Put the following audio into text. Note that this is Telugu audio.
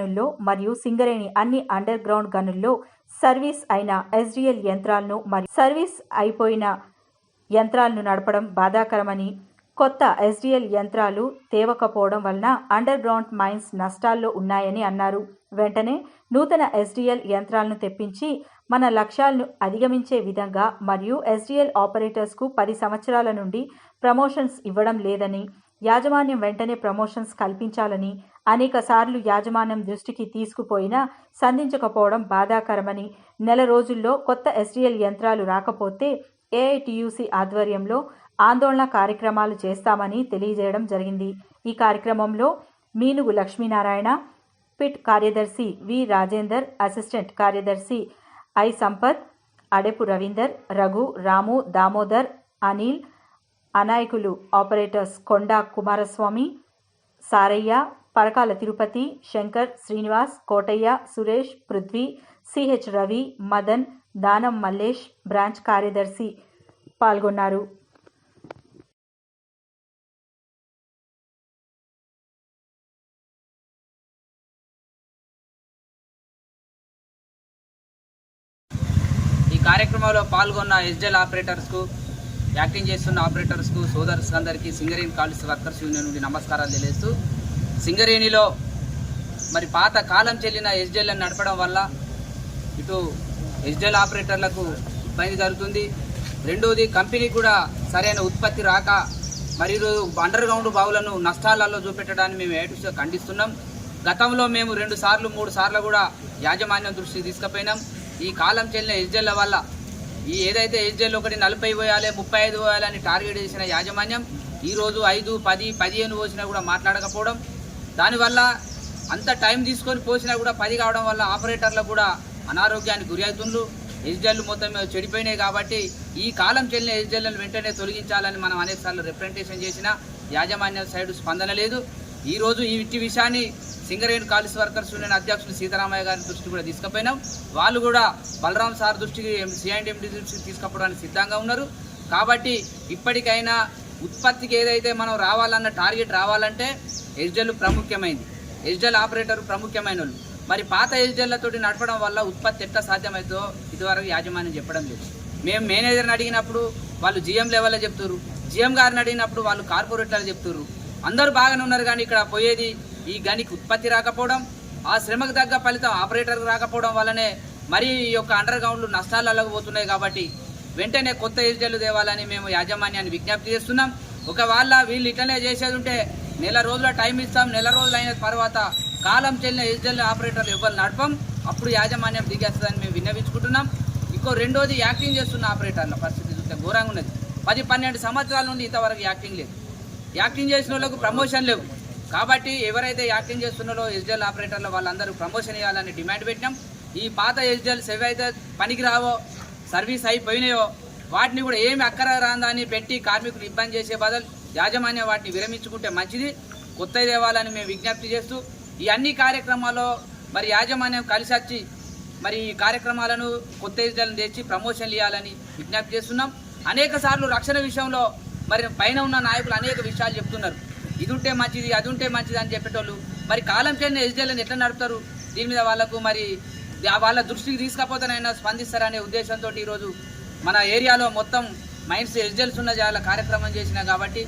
గనుల్లో మరియు సింగరేణి అన్ని అండర్ గ్రౌండ్ గనుల్లో సర్వీస్ అయిన ఎస్డిఎల్ యంత్రాలను మరియు సర్వీస్ అయిపోయిన యంత్రాలను నడపడం బాధాకరమని కొత్త ఎస్డిఎల్ యంత్రాలు తేవకపోవడం వలన అండర్ గ్రౌండ్ మైన్స్ నష్టాల్లో ఉన్నాయని అన్నారు. వెంటనే నూతన ఎస్డిఎల్ యంత్రాలను తెప్పించి మన లక్ష్యాలను అధిగమించే విధంగా మరియు ఎస్డిఎల్ ఆపరేటర్స్కు పది సంవత్సరాల నుండి ప్రమోషన్స్ ఇవ్వడం లేదని యాజమాన్యం వెంటనే ప్రమోషన్స్ కల్పించాలని అనేక సార్లు యాజమాన్యం దృష్టికి తీసుకుపోయినా సంధించకపోవడం బాధాకరమని నెల రోజుల్లో కొత్త ఎస్డిఎల్ యంత్రాలు రాకపోతే ఏఐటియుసి ఆధ్వర్యంలో ఆందోళన కార్యక్రమాలు చేస్తామని తెలియజేయడం జరిగింది. ఈ కార్యక్రమంలో మీనుగు లక్ష్మీనారాయణ పిట్ కార్యదర్శి వి రాజేందర్ అసిస్టెంట్ కార్యదర్శి I Sampath Adepu Ravinder Raghu Ramu Damodar Anil అనాయకులు operators Konda Kumaraswamy Saraiah Parakala Tirupati Shankar Srinivas Kotaiah Suresh Prithvi CH Ravi Madan Danam Mallesh branch కార్యదర్శి పాల్గొన్నారు. ఈ కార్యక్రమంలో పాల్గొన్న ఎస్జెల్ ఆపరేటర్స్కు యాక్టింగ్ చేస్తున్న ఆపరేటర్స్కు సోదర్స్ అందరికీ సింగరేణి కాలేజ్ వర్కర్స్ యూనియన్ నుండి నమస్కారాలు తెలియజేస్తూ సింగరేణిలో మరి పాత కాలం చెల్లిన ఎస్జెల్ నడపడం వల్ల ఇటు ఎస్జెల్ ఆపరేటర్లకు ఇబ్బంది జరుగుతుంది. రెండోది కంపెనీ కూడా సరైన ఉత్పత్తి రాక మరియు అండర్ గ్రౌండ్ బావులను నష్టాలలో చూపెట్టడాన్ని మేము ఏటు ఖండిస్తున్నాం. గతంలో మేము రెండు సార్లు మూడు సార్లు కూడా యాజమాన్యం దృష్టికి తీసుకుపోయినాం. ఈ కాలం చెల్లిన ఎస్జెల్ల వల్ల ఈ ఏదైతే ఎస్జేలు ఒకటి నలభై పోయాలి ముప్పై ఐదు పోయాలని టార్గెట్ చేసిన యాజమాన్యం ఈరోజు ఐదు పది పదిహేను పోసినా కూడా మాట్లాడకపోవడం దానివల్ల అంత టైం తీసుకొని పోసినా కూడా పది కావడం వల్ల ఆపరేటర్లు కూడా అనారోగ్యానికి గురి అవుతుండ్రు. ఎస్జెల్ మొత్తం చెడిపోయినాయి కాబట్టి ఈ కాలం చెల్లిన ఎస్జెల్లను వెంటనే తొలగించాలని మనం అనేకసార్లు రిప్రజెంటేషన్ చేసిన యాజమాన్యం సైడ్ స్పందన లేదు. ఈరోజు ఈ విషయాన్ని సింగరేణి కాలేజ్ వర్కర్స్ యూనియన్ అధ్యక్షులు సీతారామయ్య గారి దృష్టికి కూడా తీసుకుపోయినాం. వాళ్ళు కూడా బలరాం సార్ దృష్టికి సిఐండి దృష్టికి తీసుకుపోవడానికి సిద్ధంగా ఉన్నారు. కాబట్టి ఇప్పటికైనా ఉత్పత్తికి ఏదైతే మనం రావాలన్న టార్గెట్ రావాలంటే ఎస్జెల్ ప్రాముఖ్యమైంది. ఎస్జెల్ ఆపరేటర్ ప్రాముఖ్యమైన వాళ్ళు మరి పాత ఎస్జెల్లతోటి నడపడం వల్ల ఉత్పత్తి ఎట్లా సాధ్యమవుతుందో ఇదివరకు యాజమాన్యం చెప్పడం లేదు. మేము మేనేజర్ని అడిగినప్పుడు వాళ్ళు జిఎం లెవెల్లో చెప్తున్నారు జిఎం గారిని అడిగినప్పుడు వాళ్ళు కార్పొరేట్లలో చెప్తున్నారు అందరూ బాగానే ఉన్నారు కానీ ఇక్కడ పోయేది ఈ గనికి ఉత్పత్తి రాకపోవడం ఆ శ్రమకు తగ్గ ఫలితం ఆపరేటర్కి రాకపోవడం వల్లనే మరి ఈ యొక్క అండర్ గ్రౌండ్లు నష్టాలు పోతున్నాయి కాబట్టి వెంటనే కొత్త ఎస్జెల్ తేవాలని మేము యాజమాన్యాన్ని విజ్ఞప్తి చేస్తున్నాం. ఒకవేళ వీళ్ళు ఇట్లనే చేసేది ఉంటే నెల రోజుల టైం ఇస్తాం. నెల రోజులు అయిన తర్వాత కాలం చెల్లిన ఎస్జెల్ ఆపరేటర్లు ఎవరు నడపం. అప్పుడు యాజమాన్యం దిగేస్తుందని మేము విన్నవించుకుంటున్నాం. ఇంకో రెండోది యాక్టింగ్ చేస్తున్న ఆపరేటర్ల పరిస్థితి చూస్తే ఘోరంగా ఉన్నది. పది పన్నెండు సంవత్సరాల నుండి ఇంతవరకు యాక్టింగ్ లేదు. యాక్టింగ్ చేసిన వాళ్ళకు ప్రమోషన్ లేవు. కాబట్టి ఎవరైతే యాక్టింగ్ చేస్తున్నారో ఎస్డిఎల్ ఆపరేటర్లు వాళ్ళందరూ ప్రమోషన్ ఇవ్వాలని డిమాండ్ పెట్టినాం. ఈ పాత ఎస్డిఎల్స్ ఏవైతే పనికి రావో సర్వీస్ అయిపోయినాయో వాటిని కూడా ఏమి అక్కర రాందని పెట్టి కార్మికులు ఇబ్బంది చేసే బదులు యాజమాన్యం వాటిని విరమించుకుంటే మంచిది. కొత్త దేవాలని మేము విజ్ఞప్తి చేస్తూ ఈ అన్ని కార్యక్రమాల్లో మరి యాజమాన్యం కలిసి వచ్చి మరి ఈ కార్యక్రమాలను కొత్త ఎస్డిఎల్ని తెచ్చి ప్రమోషన్లు ఇవ్వాలని విజ్ఞప్తి చేస్తున్నాం. అనేక సార్లు రక్షణ విషయంలో మరి పైన ఉన్న నాయకులు అనేక విషయాలు చెప్తున్నారు. ఇది ఉంటే మంచిది అది ఉంటే మంచిది అని చెప్పేటోళ్ళు. మరి కాలం చేయని ఎస్డీఎల్ని ఎట్లా నడుపుతారు? దీని మీద వాళ్ళకు మరి ఆ వాళ్ళ దృష్టికి తీసుకపోతేనైనా స్పందిస్తారనే ఉద్దేశంతో ఈరోజు మన ఏరియాలో మొత్తం మైండ్స్ ఎస్డీఎల్స్ ఉన్న చాలా కార్యక్రమం చేసినా కాబట్టి